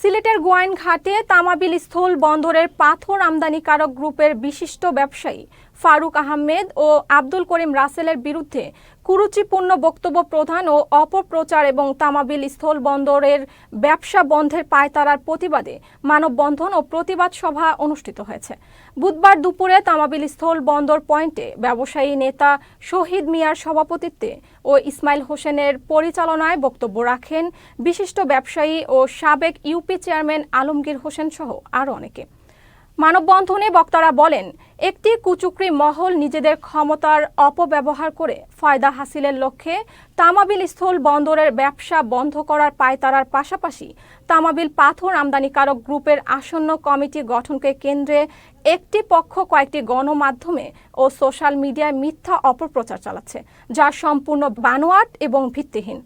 সিলেটের গোয়াইন ঘাটে তামাবিল স্থল বন্দরের পাথর আমদানিকারক গ্রুপের বিশিষ্ট ব্যবসায়ী ফারুক আহমেদ ও আব্দুল করিম রাসেলের বিরুদ্ধে কুরুচিপূর্ণ বক্তব্য প্রধান ও অপপ্রচার এবং তামাবিল স্থল বন্দরের ব্যবসা বন্ধের পায়তারার প্রতিবাদে মানববন্ধন ও প্রতিবাদ সভা অনুষ্ঠিত হয়েছে। বুধবার দুপুরে তামাবিল স্থল বন্দর পয়েন্টে ব্যবসায়ী নেতা শহীদ মিয়ার সভাপতিত্বে ও ইসমাইল হোসেনের পরিচালনায় বক্তব্য রাখেন বিশিষ্ট ব্যবসায়ী ও সাবেক ইউপি চেয়ারম্যান আলমগীর হোসেন সহ আরও অনেকে। মানববন্ধনে বক্তারা বলেন, একটি কুচুকরি মহল নিজেদের ক্ষমতার অপব্যবহার করে ফায়দা হাসিলের লক্ষ্যে তামাবিল স্থল বন্দরের ব্যবসা বন্ধ করার পায়তারার পাশাপাশি তামাবিল পাথর আমদানিকারক গ্রুপের আসন্ন কমিটি গঠনকে কেন্দ্রে একটি পক্ষ কয়েকটি গণমাধ্যমে ও সোশ্যাল মিডিয়ায় মিথ্যা অপপ্রচার চালাচ্ছে, যা সম্পূর্ণ বানোয়াট এবং ভিত্তিহীন।